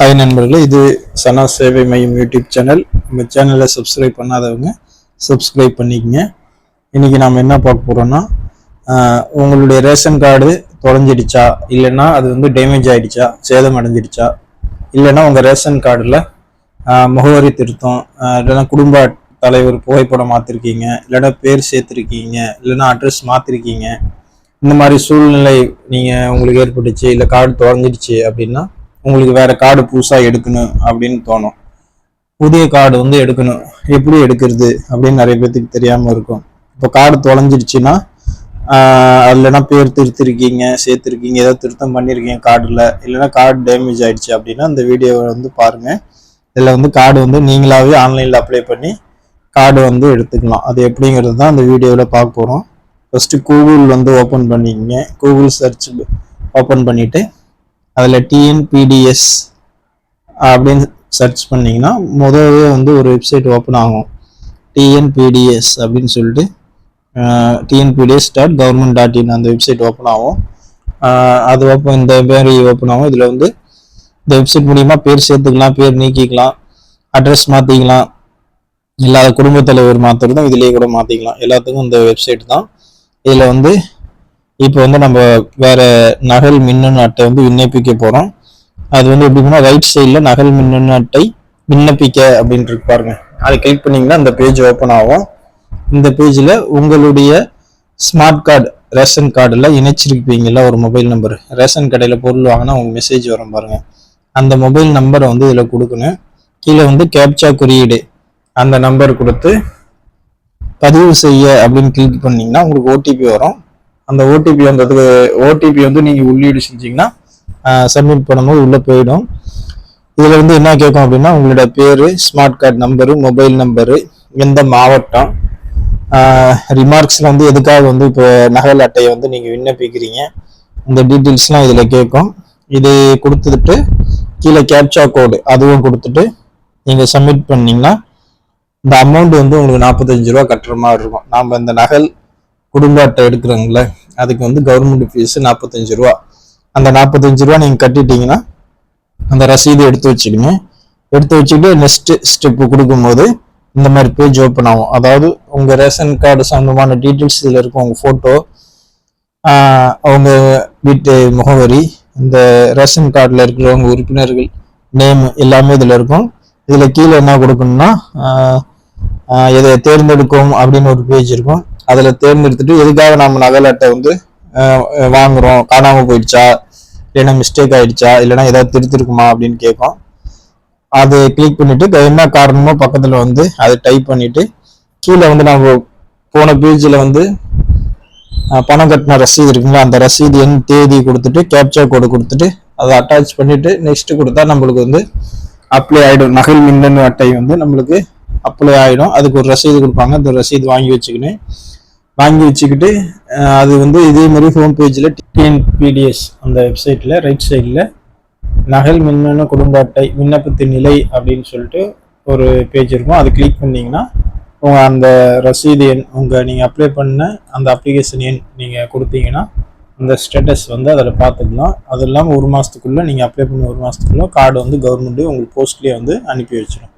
Hi நண்பர்களே இது சனா சேவை மையம் யூடியூப் சேனல் நம்ம சேனலை சப்ஸ்கிரைப் பண்ணாதவங்க சப்ஸ்கிரைப் பண்ணிக்கங்க. இன்றைக்கி நாம் என்ன பார்க்க போகிறோன்னா உங்களுடைய ரேஷன் கார்டு தொலைஞ்சிடுச்சா? இல்லைன்னா அது வந்து டேமேஜ் ஆகிடுச்சா சேதம் அடைஞ்சிடுச்சா? இல்லைன்னா உங்கள் ரேஷன் கார்டில் முகவரி திருத்தம் இல்லைன்னா குடும்ப தலைவர் புகைப்படம் மாற்றிருக்கீங்க இல்லைன்னா பேர் சேர்த்துருக்கீங்க இல்லைன்னா அட்ரஸ் மாற்றிருக்கீங்க இந்த மாதிரி சூழ்நிலை நீங்கள் உங்களுக்கு ஏற்பட்டுச்சு இல்லை கார்டு தொலைஞ்சிடுச்சு அப்படின்னா உங்களுக்கு வேற கார்டு புதுசாக எடுக்கணும் அப்படின்னு தோணும். புதிய கார்டு வந்து எடுக்கணும். எப்படி எடுக்கிறது அப்படின்னு நிறைய பேர்த்துக்கு தெரியாமல் இருக்கும். இப்போ கார்டு தொலைஞ்சிருச்சுன்னா ஆஹ் இல்லைன்னா பேர் திருத்திருக்கீங்க சேர்த்துருக்கீங்க ஏதோ திருத்தம் பண்ணியிருக்கீங்க கார்டில். இல்லைன்னா கார்டு டேமேஜ் ஆயிடுச்சு அப்படின்னா அந்த வீடியோவை வந்து பாருங்கள் இதில் வந்து கார்டு வந்து நீங்களாகவே ஆன்லைனில் அப்ளை பண்ணி கார்டு வந்து எடுத்துக்கலாம். அது எப்படிங்கிறது தான் அந்த வீடியோவில் பார்க்க போகிறோம் ஃபஸ்ட்டு கூகுள் வந்து ஓப்பன் பண்ணிக்கங்க. கூகுள் சர்ச் ஓப்பன் பண்ணிவிட்டு அதில் டிஎன்பிடிஎஸ் அப்படின்னு சர்ச் பண்ணிங்கன்னா முதவே வந்து ஒரு வெப்சைட் ஓப்பன் ஆகும். டிஎன்பிடிஎஸ் அப்படின்னு சொல்லிட்டு TNPDS dot government dot in அந்த வெப்சைட் ஓப்பன் ஆகும். அது ஓப்பன் இந்த மாதிரி ஓப்பன் ஆகும். இதில் வந்து இந்த வெப்சைட் மூலிமா பேர் சேர்த்துக்கலாம் பேர் நீக்கிக்கலாம் அட்ரஸ் மாற்றிக்கலாம் இல்லாத குடும்பத் தலைவர் மாற்றுறதும் இதுலேயே கூட மாற்றிக்கலாம் எல்லாத்துக்கும் இந்த வெப்சைட் தான். இதில் வந்து இப்போ வந்து நம்ம வேற நகல் மின்னணு அட்டை வந்து விண்ணப்பிக்க போகிறோம் அது வந்து எப்படின்னா ரைட் சைடில் நகல் மின்னணு அட்டை விண்ணப்பிக்க அப்படின்ட்டு இருக்கு பாருங்க. அதை கிளிக் பண்ணீங்கன்னா அந்த பேஜ் ஓப்பன் ஆகும். இந்த பேஜில் உங்களுடைய ஸ்மார்ட் கார்டு ரேஷன் கார்டில் இணைச்சிருப்பீங்களா ஒரு மொபைல் நம்பர் ரேஷன் கடையில் பொருள் வாங்கினா உங்களுக்கு மெசேஜ் வரும் பாருங்க. அந்த மொபைல் நம்பரை வந்து இதில் கொடுக்கணும். கீழே வந்து கேப்சா குறியீடு. அந்த நம்பர் கொடுத்து பதிவு செய்ய அப்படின்னு கிளிக் பண்ணிங்கன்னா உங்களுக்கு ஓடிபி வரும். அந்த ஓடிபி வந்ததுக்கு ஓடிபி வந்து நீங்கள் உள்ளீடு செஞ்சீங்கன்னா சப்மிட் பண்ணும்போது உள்ளே போயிடும். இதில் வந்து என்ன கேட்கும் அப்படின்னா உங்களோட பேர் smart card number mobile number எந்த மாவட்டம் ரிமார்க்ஸில் வந்து எதுக்காக வந்து இப்போ நகல் அட்டையை வந்து நீங்கள் விண்ணப்பிக்கிறீங்க இந்த டீட்டெயில்ஸ்லாம் இதில் கேட்கும். இது கொடுத்துட்டு கீழே கேப்சா கோடு அதுவும் கொடுத்துட்டு நீங்கள் சப்மிட் பண்ணிங்கன்னா இந்த அமௌண்ட் வந்து உங்களுக்கு நாற்பத்தஞ்சு ரூபா கட்டுற மாதிரி இருக்கும். நாம் இந்த நகல் குடும்ப அட்டை எடுக்கிறோங்களே அதுக்கு வந்து கவர்மெண்ட் ஃபீஸ் நாற்பத்தஞ்சு ரூபா. அந்த நாற்பத்தஞ்சு ரூபா நீங்கள் கட்டிட்டீங்கன்னா அந்த ரசீது எடுத்து வச்சுக்கோங்க எடுத்து வச்சுக்கிட்டு நெக்ஸ்ட் ஸ்டெப்பு கொடுக்கும்போது இந்த மாதிரி பேஜ் ஓப்பன் ஆகும். அதாவது உங்கள் ரேஷன் கார்டு சம்மந்தமான டீட்டெயில்ஸ் இதில் இருக்கும் உங்கள் ஃபோட்டோ அவங்க வீட்டு முகவரி இந்த ரேஷன் கார்டில் இருக்கிறவங்க உறுப்பினர்கள் நேம் எல்லாமே இதில் இருக்கும். இதில் கீழே என்ன கொடுக்கணும்னா இதை தேர்ந்தெடுக்கும் அப்படின்னு ஒரு பேஜ் இருக்கும். அதில் தேர்ந்தெடுத்துட்டு எதுக்காக நம்ம நகல் அட்டை வந்து வாங்குகிறோம் வாங்குறோம்? காணாமல் போயிடுச்சா? இல்லைன்னா மிஸ்டேக் ஆயிடுச்சா? இல்லைன்னா ஏதாவது திருத்திருக்குமா அப்படின்னு கேட்கும். அது கிளிக் பண்ணிட்டு என்ன காரணமோ பக்கத்தில் வந்து அதை டைப் பண்ணிட்டு கீழே வந்து நம்ம போன பேஜில் வந்து பணம் கட்டின ரசீது இருக்குங்களா? அந்த ரசீது என் தேதி கொடுத்துட்டு கேப்சர் கோடு கொடுத்துட்டு அதை அட்டாச் பண்ணிட்டு நெக்ஸ்ட் கொடுத்தா நம்மளுக்கு வந்து அப்ளை ஆகிடும் நகல் மின்னணு அட்டை வந்து நம்மளுக்கு அப்ளை ஆகிடும் அதுக்கு ஒரு ரசீது கொடுப்பாங்க. அந்த ரசீது வாங்கி வச்சுக்கின்னு வாங்கி வச்சுக்கிட்டு அது வந்து இதே மாதிரி ஹோம் பேஜில் டிஎன்பிடிஎஸ் அந்த வெப்சைட்டில் ரைட் சைடில் நகல் மின்னணு குடும்ப அட்டை விண்ணப்பத்தின் நிலை அப்படின்னு சொல்லிட்டு ஒரு பேஜ் இருக்கும். அது கிளிக் பண்ணிங்கன்னா உங்கள் அந்த ரசீது எண் உங்கள் நீங்கள் அப்ளை பண்ண அந்த அப்ளிகேஷன் எண் நீங்கள் கொடுத்தீங்கன்னா அந்த ஸ்டேட்டஸ் வந்து அதில் பார்த்துக்கலாம். அது இல்லாமல் ஒரு மாதத்துக்குள்ளே நீங்கள் அப்ளை பண்ண ஒரு மாதத்துக்குள்ளே கார்டு வந்து கவர்மெண்ட்டு உங்களுக்கு போஸ்ட்லேயே வந்து அனுப்பி வச்சிடும்